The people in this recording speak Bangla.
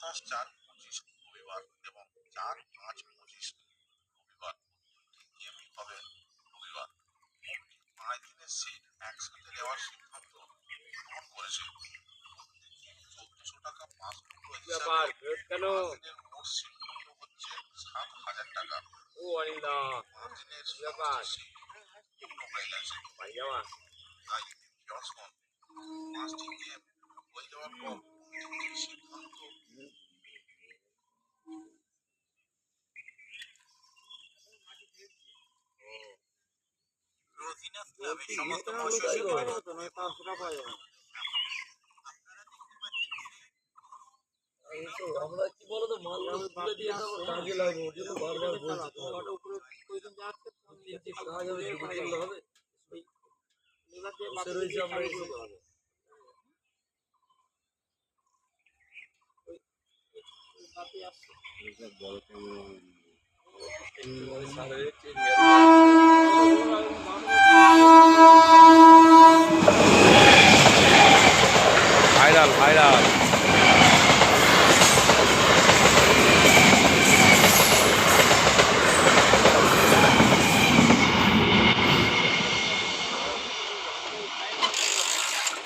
সাতাশ চার পঁচিশ রবিবার এবং চার পাঁচ পঁচিশ রবিবার গেমই হবে রবিবার। পাঁচ দিনের সিট একসাথে নেওয়ার সিদ্ধান্ত গ্রহণ করেছে। চোদ্দশো টাকা পাঁচ মোট সিট মূল্য হচ্ছে সাত হাজার টাকা। ও অনিন্দা। পাঁচ দিনের সিট পূর্ণ হয়ে গেছে। তাই যখন পাঁচটি গেম হয়ে যাওয়ার পর সমস্ত মহাশয় আমরা কি বলো মাল তুলে দিয়ে দেবো কাজে লাগবে ওর বারবার বলছি তোমাকে। তিন তিন কাজ হবে শুরু করলে হবে বসে রয়েছে আমরা এই করতে হবে একেবারে সারা 来了，来了。